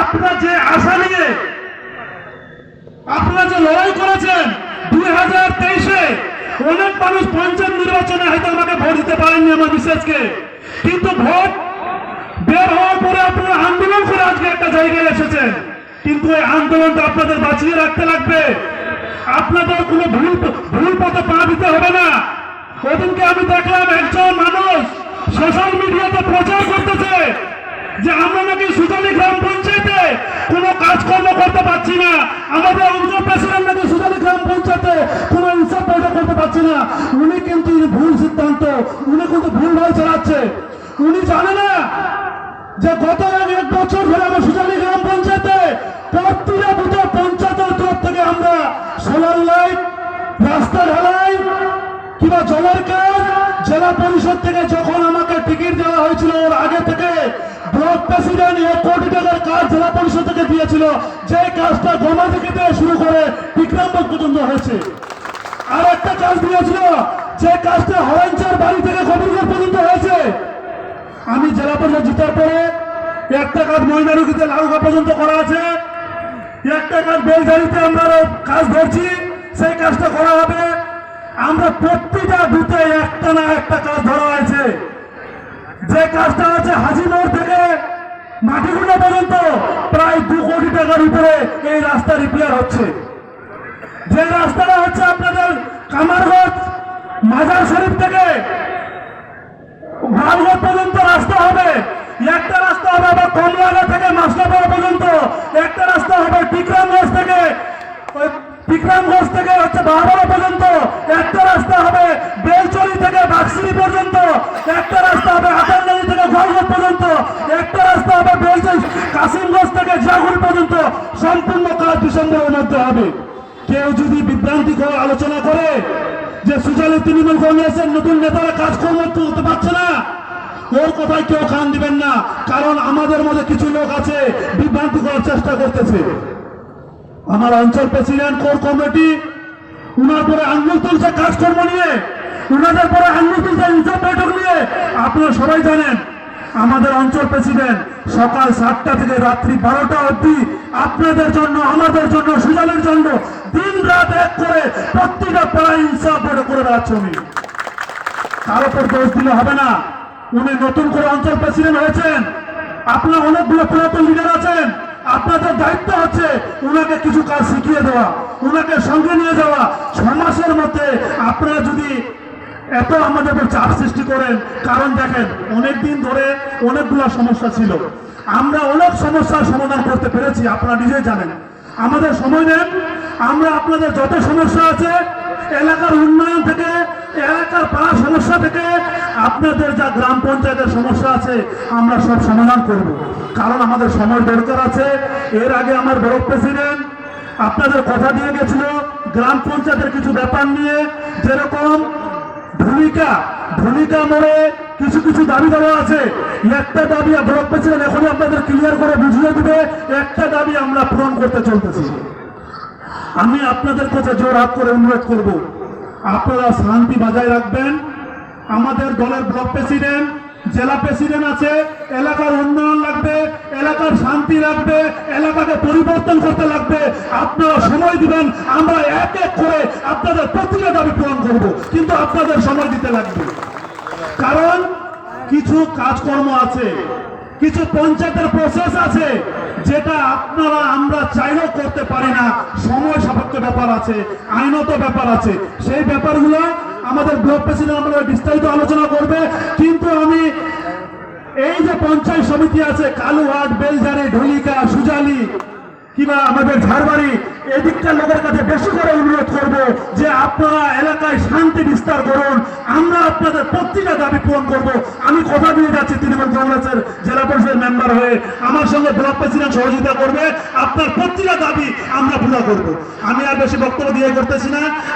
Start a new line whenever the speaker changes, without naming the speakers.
আপনারা যে আশা নিয়ে আপনারা যে লড়াই করেছেন দুই অনেক মানুষ পঞ্চায়েত নির্বাচনে হয়তো ভোট দিতে পারেননি আমার বিশেষকে কিন্তু ভোট বের হওয়ার পরে আপনারা আন্দোলন করে আজকে একটা জায়গায় এসেছেন। কিন্তু এই আন্দোলনটা আপনাদের বাঁচিয়ে রাখতে লাগবে। আপনাদের কোনো ভুল ভুল পথে পা দিতে হবে না। ওদিনকে আমি দেখলাম একজন মানুষ সোশ্যাল মিডিয়াতে প্রচার করতেছে যে আমরা নাকি সুজালি গ্রাম পঞ্চায়েতে কোনো কাজকর্ম করতে পারছি না। আমাদের অঞ্চল প্রেসিডেন্ট নাকি সুজালি গ্রাম পঞ্চায়েতে কোনো হিসাব পয়সা করতে পারছি না। উনি কিন্তু ভুল সিদ্ধান্ত। উনি কিন্তু ভুল ভাবে চালাচ্ছে। উনি জানে না যে গত এক বছর ধরে আমার সুজালি গ্রাম পঞ্চায়েতে প্রতিটা বুথে পঞ্চায়েতের তরফ থেকে আমরা সোলার লাইট রাস্তা ঢালাই কিংবা জলের কাজ, জেলা পরিষদ থেকে যখন আমাকে টিকিট দেওয়া হয়েছিল ওর আগে থেকে, ব্লক প্রেসিডেন্ট এক কোটি টাকার কাজ জেলা পরিষদ থেকে দিয়েছিল যে কাজটা জমা থেকে দিয়ে শুরু করে বিক্রমপুর পর্যন্ত হয়েছে। আর একটা কাজ দিয়েছিল, যে কাজটা হরেঞ্চার বাড়ি থেকে কবিরগড় পর্যন্ত হয়েছে। আমি জেলা পরিষদ জিতার পরে একটা কাজ ময়নারুকিতে লাউকা পর্যন্ত করা আছে। একটা কাজ বেলঝাড়িতে আমরা কাজ ধরছি, সেই কাজটা করা হবে। আমরা প্রতিটা বুথে একটা না একটা কাজ ধরা হয়েছে। যে কাজটা আছে হাজিমোড় থেকে মাটিগুন্ডা পর্যন্ত প্রায় দু কোটি টাকার উপরে এই রাস্তা রিপেয়ার হচ্ছে। যে রাস্তাটা হচ্ছে আপনাদের কামারগঞ্জ, মাজার শরীফ থেকে ভালগড় পর্যন্ত রাস্তা হবে। একটা রাস্তা হবে আবার কমলাগা থেকে মাসলাপাড়া পর্যন্ত। একটা রাস্তা হবে বিক্রমগঞ্জ থেকে বিক্রমগঞ্জ থেকে হচ্ছে বাহাবাড়া পর্যন্ত। একটা রাস্তা হবে বেলচরি থেকে বাক্সিরি পর্যন্ত। একটা রাস্তা হবে আটান্নালি থেকে গোয়ালগড় পর্যন্ত একটা রাস্তা হবে বেলচরি জিয়াগুল পর্যন্ত সম্পূর্ণ কাজ ডিসেম্বরের মধ্যে হবে। কেউ যদি বিভ্রান্তিকর আলোচনা করে যে সুজালি তৃণমূল কংগ্রেসের নতুন নেতারা কাজকর্ম করতে পারছে না, ওর কথায় কেউ কান দিবেন না, কারণ আমাদের মধ্যে কিছু লোক আছে বিভ্রান্তি করার চেষ্টা করতেছে। আমার অঞ্চল প্রেসিডেন্ট কোর কমিটি, উনার পরে আঙ্গুল তুলছে কাজকর্ম নিয়ে, উনাদের পরে আঙ্গুল তুলছে হিসাব বৈঠক নিয়ে। আপনারা সবাই জানেন আমাদের অঞ্চল প্রেসিডেন্ট সকাল সাতটা থেকে রাত্রি বারোটা অবধি আপনাদের জন্য, আমাদের জন্য সুজালের জন্য দিন রাত এক করে প্রত্যেকটা হিসাব বৈঠক করে বেড়াচ্ছে উনি। তার উপর দোষ দিলে হবে না। উনি নতুন করে অঞ্চল প্রেসিডেন্ট হয়েছেন। আপনার অনেকগুলো পুরাতন লিডার আছেন। আপনাদের দায়িত্ব হচ্ছে উনাকে কিছু কাজ শিখিয়ে দেওয়া, উনাকে সঙ্গে নিয়ে যাওয়া। ছ মাসের মধ্যে আপনারা যদি এত আমাদের চাপ সৃষ্টি করেন। কারণ দেখেন অনেক দিন ধরে অনেকগুলো সমস্যা ছিল। আমরা অনেক সমস্যার সমাধান করতে পেরেছি, আপনারা নিজেই জানেন। আমাদের সময় দেন আমরা আপনাদের যত সমস্যা আছে, এলাকার উন্নয়ন থেকে, এলাকার পাড়া সমস্যা থেকে, আপনাদের যা গ্রাম পঞ্চায়েতের সমস্যা আছে, আমরা সব সমাধান করব। কারণ আমাদের সময় দরকার আছে। এর আগে আমার বড় প্রেসিডেন্ট আপনাদের কথা দিয়ে গেছিল, গ্রাম পঞ্চায়েতের কিছু ব্যাপার নিয়ে, যেরকম ভূমিকা ভূমিকা মোড়ে কিছু কিছু দাবি দেওয়া আছে। একটা দাবি ব্লক প্রেসিডেন্ট এখনই আপনাদের ক্লিয়ার করে বুঝিয়ে দিবে, একটা দাবি আমরা পূরণ করতে চলতেছি। আমি আপনাদের কাছে জোর হাত করে অনুরোধ করব, আপনারা শান্তি বজায় রাখবেন। আমাদের দলের ব্লক প্রেসিডেন্ট, জেলা প্রেসিডেন্ট আছে, এলাকার উন্নয়ন লাগবে, এলাকার শান্তি লাগবে, এলাকাকে পরিবর্তন করতে লাগবে। আপনারা সময় দিবেন, আমরা এক এক করে আপনাদের প্রতিটা দাবি পূরণ করব, কিন্তু আপনাদের সময় দিতে লাগবে। কারণ কিছু কাজকর্ম আছে, কিছু পঞ্চায়েতের প্রসেস আছে, যেটা আপনারা, আমরা চাইলেও করতে পারি না। সময় সাপেক্ষ ব্যাপার আছে, আইনত ব্যাপার আছে। সেই ব্যাপারগুলো আমাদের ব্লক প্রেসিডেন্ট আমাদের বিস্তারিত আলোচনা করবে, কিন্তু পঞ্চায়েত সমিতি আছে, কালুহাট, বেলঝাড়ি, ঢলিকা, সুজালি, কিংবা আমাদের ঝাড়বাড়ি এদিককার লোকের কাছে বেশি করে অনুরোধ করব যে আপনারা এলাকায় শান্তি বিস্তার করুন। আমরা আপনাদের প্রত্যেকটা দাবি পূরণ করব। আমি কথা দিয়ে যাচ্ছি তৃণমূল কংগ্রেসের জেলা পরিষদের মেম্বার হয়ে। আমার সঙ্গে ব্লক প্রেসিডেন্ট সহযোগিতা করবে। আপনার প্রত্যেকটা দাবি আমরা পুরো করব। আমি আর বেশি বক্তব্য দিয়ে করতেছি না।